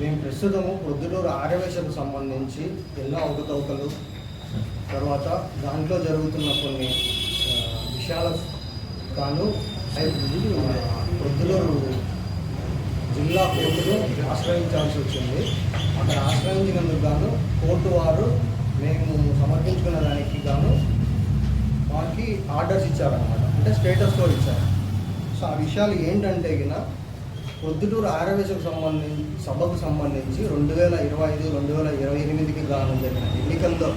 మేము ప్రస్తుతము ప్రొద్దుటూరు ఆర్యవేశకు సంబంధించి ఎన్నో అవకతవకలు తర్వాత దాంట్లో జరుగుతున్న కొన్ని విషయాల గాను ప్రొద్దులూరు జిల్లా కోర్టును ఆశ్రయించాల్సి వచ్చింది. అక్కడ ఆశ్రయించినందుకు గాను కోర్టు వారు మేము సమర్పించుకున్న దానికి గాను మాకి ఆర్డర్స్ ఇచ్చారనమాట అంటే స్టేటస్లో ఇచ్చారు. సో ఆ విషయాలు ఏంటంటే గిన పొద్దుటూరు ఆరవేశకు సంబంధించి సభకు సంబంధించి రెండు వేల ఇరవై ఐదు రెండు వేల ఇరవై ఎనిమిదికి గాను జరిగిన ఎన్నికల్లో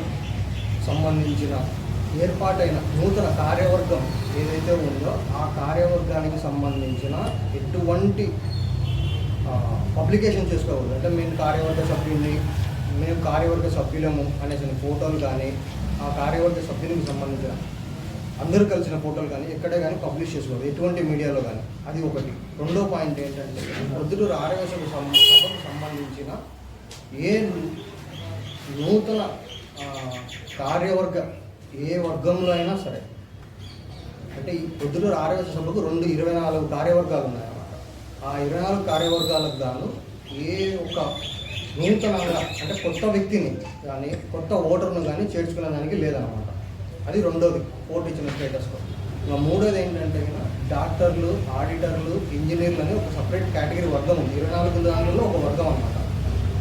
సంబంధించిన ఏర్పాటైన నూతన కార్యవర్గం ఏదైతే ఉందో ఆ కార్యవర్గానికి సంబంధించిన ఎటువంటి పబ్లికేషన్ చేసుకోకూడదు. అంటే మేము కార్యవర్గ సభ్యుల్ని మేము కార్యవర్గ సభ్యులము అనేసిన ఫోటోలు కానీ ఆ కార్యవర్గ సభ్యునికి సంబంధించిన అందరూ కలిసిన ఫోటోలు కానీ ఎక్కడే కానీ పబ్లిష్ చేసుకోవాలి ఎటువంటి మీడియాలో కానీ. అది ఒకటి. రెండో పాయింట్ ఏంటంటే పొద్దుటూరు ఆరవేశకు సభకు సంబంధించిన ఏ నూతన కార్యవర్గ ఏ వర్గంలో అయినా సరే. అంటే ఈ పొద్దుటూరు ఆరవేశ సభకు రెండు ఇరవై నాలుగు కార్యవర్గాలు ఉన్నాయన్నమాట. ఆ ఇరవై నాలుగు కార్యవర్గాలకు గాను ఏ ఒక నూతనంగా అంటే కొత్త వ్యక్తిని కానీ కొత్త ఓటర్ను కానీ చేర్చుకునే దానికి లేదన్నమాట. అది రెండోది కోర్టు ఇచ్చిన స్టేటస్లో ఇంకా మూడోది ఏంటంటే డాక్టర్లు ఆడిటర్లు ఇంజనీర్లు అని ఒక సపరేట్ కేటగిరీ వర్గం ఉంది. ఇరవై నాలుగు దానిలో ఒక వర్గం అన్నమాట.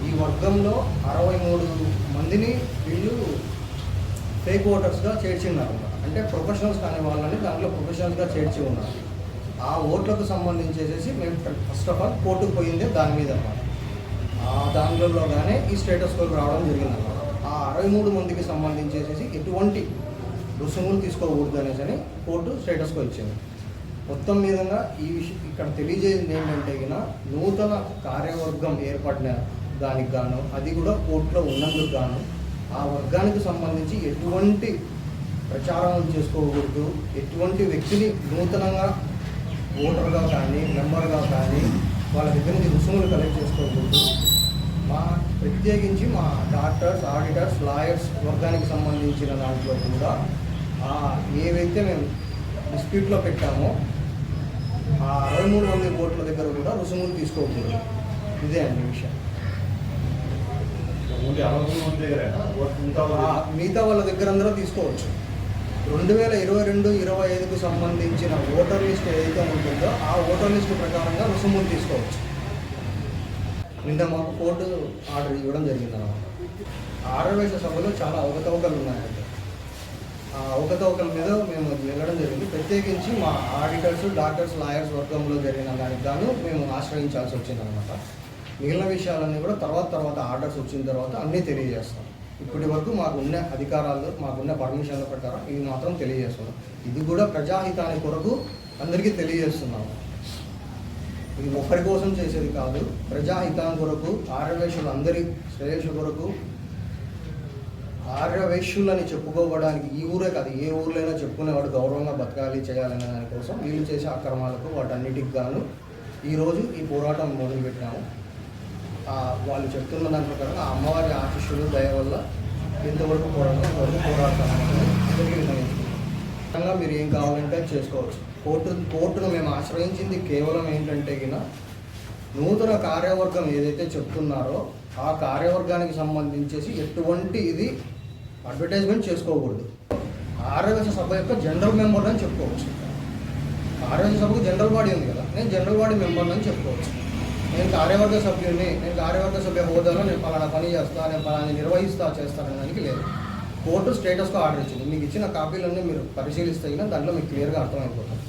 ఈ వర్గంలో అరవై మూడు మందిని వీళ్ళు ఫేక్ ఓటర్స్గా చేర్చి ఉన్నారు అంటే ప్రొఫెషనల్స్ కాని వాళ్ళని దాంట్లో ప్రొఫెషనల్స్గా చేర్చి ఉన్నారు. ఆ ఓట్లకు సంబంధించేసేసి మేము ఫస్ట్ ఆఫ్ ఆల్ కోర్టుకు పోయిందే దాని మీద అన్నమాట. ఆ దానిలోగానే ఈ స్టేటస్ కోల్ రావడం జరిగింది అనమాట ఆ అరవై మూడు మందికి సంబంధించేసేసి ఎటువంటి రుసుములు తీసుకోకూడదు అనేసి అని కోర్టు స్టేటస్కి వచ్చింది మొత్తం మీదంగా ఈ విషయం ఇక్కడ తెలియజేసింది ఏంటంటే నూతన కార్యవర్గం ఏర్పడిన దానికి గాను అది కూడా కోర్టులో ఉన్నందుకు గాను ఆ వర్గానికి సంబంధించి ఎటువంటి ప్రచారం చేసుకోకూడదు. ఎటువంటి వ్యక్తిని నూతనంగా ఓటర్గా కానీ మెంబర్గా కానీ వాళ్ళ దగ్గర నుంచి రుసుములు కలెక్ట్ చేసుకోకూడదు. మా ప్రత్యేకించి మా డాక్టర్స్ ఆడిటర్స్ లాయర్స్ వర్గానికి సంబంధించిన దాంట్లో కూడా ఏవైతే మేము డిస్ప్యూట్లో పెట్టామో ఆ అరవై మూడు మంది కోట్ల దగ్గర కూడా రుసుములు తీసుకోకూడదు. ఇదే అండి విషయం. మిగతా వాళ్ళ దగ్గర అందరూ తీసుకోవచ్చు. రెండు వేల ఇరవై రెండు ఇరవై ఐదుకు సంబంధించిన ఓటర్ లిస్ట్ ఏదైతే ఉంటుందో ఆ ఓటర్ లిస్ట్ ప్రకారంగా రుసుములు తీసుకోవచ్చు. నిన్న మాకు కోర్టు ఆర్డర్ ఇవ్వడం జరిగింది అన్నమాట ఆరవేశ సభలో చాలా అవకతవకలు ఉన్నాయండి. అవకతవకల మీద మేము వెళ్ళడం జరిగింది. ప్రత్యేకించి మా ఆడిటర్స్ డాక్టర్స్ లాయర్స్ వర్గంలో జరిగిన దానికి గాను మేము ఆశ్రయించాల్సి వచ్చిందనమాట మిగిలిన విషయాలన్నీ కూడా తర్వాత తర్వాత ఆర్డర్స్ వచ్చిన తర్వాత అన్నీ తెలియజేస్తాం. ఇప్పటి వరకు మాకున్న అధికారాలు మాకున్న పర్మిషన్ల ప్రకారం ఇవి మాత్రం తెలియజేస్తున్నాం. ఇది కూడా ప్రజాహితాని కొరకు అందరికీ తెలియజేస్తున్నాము ఇది ఒక్కరి కోసం చేసేది కాదు. ప్రజాహితాన్ని కొరకు ఆర్యవేశులు అందరి శ్రేయస్సు కొరకు ఆర్యవేశ్యులని చెప్పుకోవడానికి ఈ ఊరే కాదు ఏ ఊర్లైనా చెప్పుకునేవాడు గౌరవంగా బతకాలి చేయాలనే దానికోసం వీళ్ళు చేసే అక్రమాలకు వాటన్నిటికి గాను ఈరోజు ఈ పోరాటం మొదలుపెట్టాము. వాళ్ళు చెప్తున్న దాని ప్రకారం అమ్మవారి ఆశిష్యులు దయ వల్ల ఎంతవరకు పోరాటం వరకు పోరాటం అందరికీ మీరు ఏం కావాలంటే చేసుకోవచ్చు. కోర్టు కోర్టును మేము ఆశ్రయించింది కేవలం ఏంటంటే గిన నూతన కార్యవర్గం ఏదైతే చెప్తున్నారో ఆ కార్యవర్గానికి సంబంధించేసి ఎటువంటి ఇది అడ్వర్టైజ్మెంట్ చేసుకోకూడదు. ఆరోగ్య సభ యొక్క జనరల్ మెంబర్ అని చెప్పుకోవచ్చు. ఆరోగ్య సభకు జనరల్ బాడీ ఉంది కదా నేను జనరల్ బాడీ మెంబర్ అని చెప్పుకోవచ్చు. నేను కార్యవర్గ సభ్యుడిని నేను కార్యవర్గ సభ్య హోదాలో నేను పలానా పని చేస్తా నేను పలానా నిర్వహిస్తా చేస్తాను దానికి లేదు. కోర్టు స్టేటస్కు ఆర్డర్ ఇచ్చింది. మీకు ఇచ్చిన కాపీలన్నీ మీరు పరిశీలిస్తే దాంట్లో మీకు క్లియర్గా అర్థమైపోతుంది.